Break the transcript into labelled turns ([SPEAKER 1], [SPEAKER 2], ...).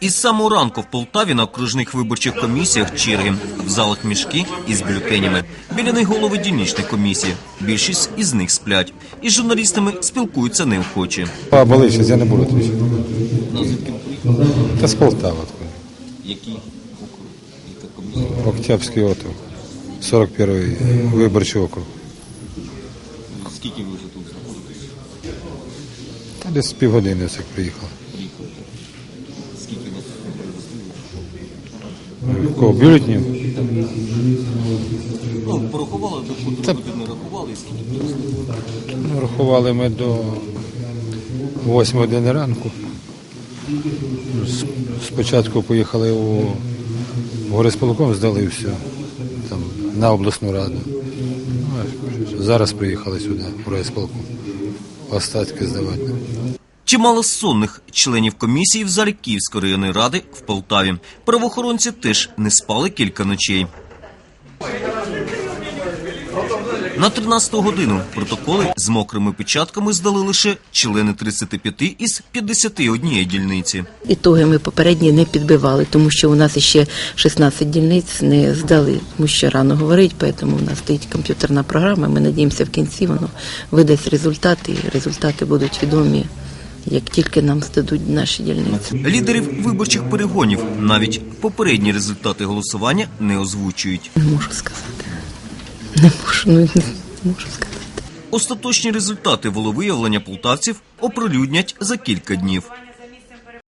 [SPEAKER 1] Із самого ранку в Полтаві на окружних виборчих комісіях черги. В залах мішки із бюлетенями. Біля них голови дільничних комісій. Більшість із них сплять. Із журналістами спілкуються неохоче.
[SPEAKER 2] А болить, я не буду
[SPEAKER 1] приїхали?
[SPEAKER 2] Та з Полтава.
[SPEAKER 1] комісія?
[SPEAKER 2] Октябрьський округ. 41-й виборчий округ.
[SPEAKER 1] Скільки ви вже тут знаходитесь?
[SPEAKER 2] Десь півгодини як приїхав.
[SPEAKER 1] Приїхали. Скільки вас
[SPEAKER 2] В Кого бюлетнів?
[SPEAKER 1] Ну, порахували до котрої години рахували, і скільки принесли?
[SPEAKER 2] Ну, рахували ми до 8 години ранку. С- Спочатку поїхали у горисполком, здали все там, на обласну раду. Ну, а Зараз приїхали сюди, в райсполком. Остатки здавати.
[SPEAKER 1] Чимало сонних членів комісії в залі Київської районної ради в Полтаві. Правоохоронці теж не спали кілька ночей. На 13-ту годину протоколи з мокрими печатками здали лише члени 35 із 51 дільниці.
[SPEAKER 3] Ітоги ми попередні не підбивали, тому що у нас ще 16 дільниць не здали, тому що рано говорить, тому у нас стоїть комп'ютерна програма. Ми надіємося, в кінці воно видасть результати, і результати будуть відомі, як тільки нам здадуть наші дільниці.
[SPEAKER 1] Лідерів виборчих перегонів навіть попередні результати голосування не озвучують.
[SPEAKER 3] Не можу сказати. Не можу, ну не можу сказати.
[SPEAKER 1] Остаточні результати волевиявлення полтавців оприлюднять за кілька днів.